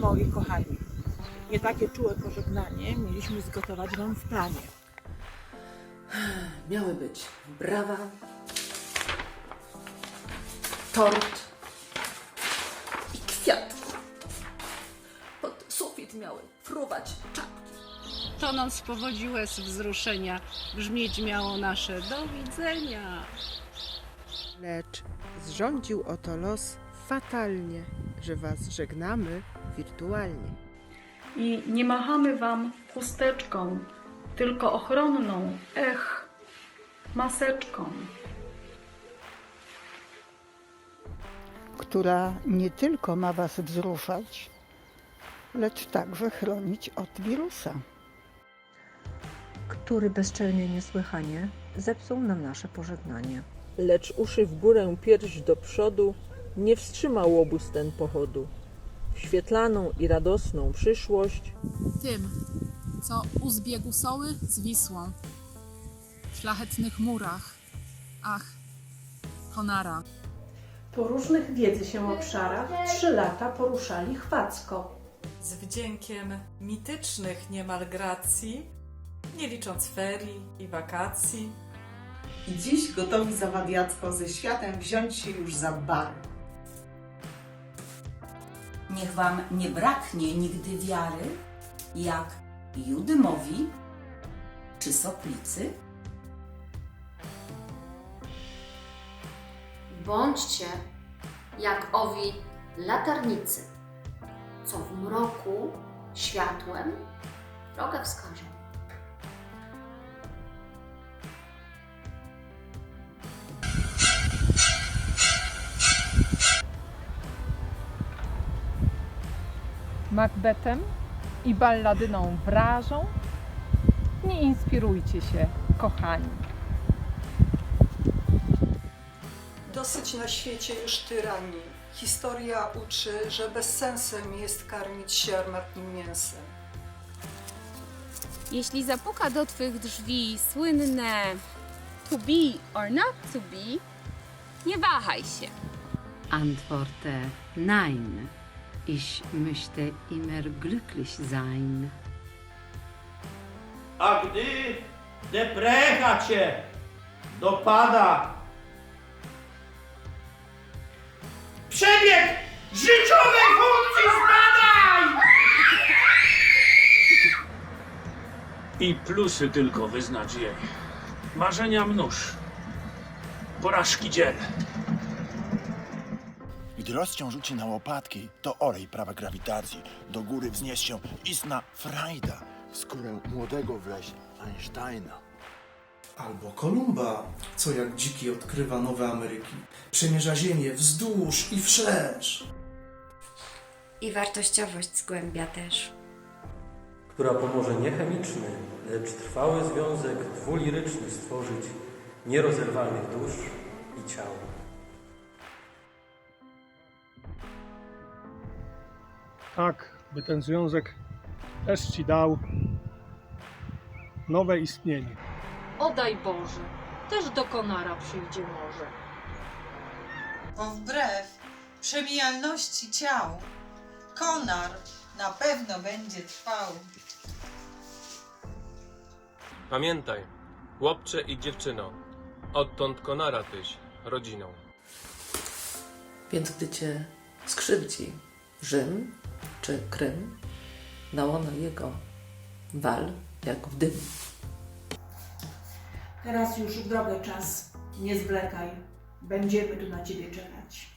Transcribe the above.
Moi kochani, nie takie czułe pożegnanie mieliśmy zgotować Wam w planie. Miały być brawa, tort i kwiatki. Pod sufit miały fruwać czapki. Tonąc powodzi łez wzruszenia, brzmieć miało nasze do widzenia. Lecz zrządził oto los fatalnie, że was żegnamy wirtualnie. I nie machamy wam chusteczką, tylko ochronną, ech, maseczką. która nie tylko ma Was wzruszać, lecz także chronić od wirusa. który bezczelnie niesłychanie zepsuł nam nasze pożegnanie. Lecz uszy w górę, pierś do przodu, nie wstrzymał łobuz ten pochodu. Świetlaną i radosną przyszłość tym, co u zbiegu Soły z Wisłą, w szlachetnych murach, ach, Honara. Po różnych wiedzy się obszarach trzy lata poruszali chwacko. z wdziękiem mitycznych niemal gracji, nie licząc ferii i wakacji. I dziś gotowi zawadiacko ze światem wziąć się już za bar. Niech wam nie braknie nigdy wiary, jak Judymowi czy Soplicy. Bądźcie jak owi latarnicy, co w mroku światłem drogę wskażą. Macbethem i balladyną wrażą? Nie inspirujcie się, kochani. Dosyć na świecie już tyranii. Historia uczy, że bezsensem jest karmić się armatnim mięsem. Jeśli zapuka do Twych drzwi słynne to be or not to be, nie wahaj się. Antworte nein. Ich möchte immer glücklich sein. A gdy deprecha cię dopada, przebieg życiowej funkcji zbadaj! I plusy tylko wyznacz jej. Marzenia mnóż. Porażki dziel. Gdy rozciąg rzuci na łopatki, to olej prawa grawitacji. Do góry wznieś się istna frajda. W skórę młodego wleź Einsteina. Albo Kolumba, co jak dziki odkrywa nowe Ameryki. Przemierza ziemię wzdłuż i wszerz. I wartościowość zgłębia też. Która pomoże nie chemiczny, lecz trwały związek dwuliryczny stworzyć nierozerwalnych dusz i ciał. Tak, by ten związek też ci dał nowe istnienie. O daj Boże, też do Konara przyjdzie może. Bo wbrew przemijalności ciał, konar na pewno będzie trwał. Pamiętaj, chłopcze i dziewczyno, odtąd konara tyś rodziną. Więc gdy cię skrzywdzi Rzym czy Krym, na łono jego wal jak w dym. Teraz już w drogę czas, nie zwlekaj. Będziemy tu na Ciebie czekać.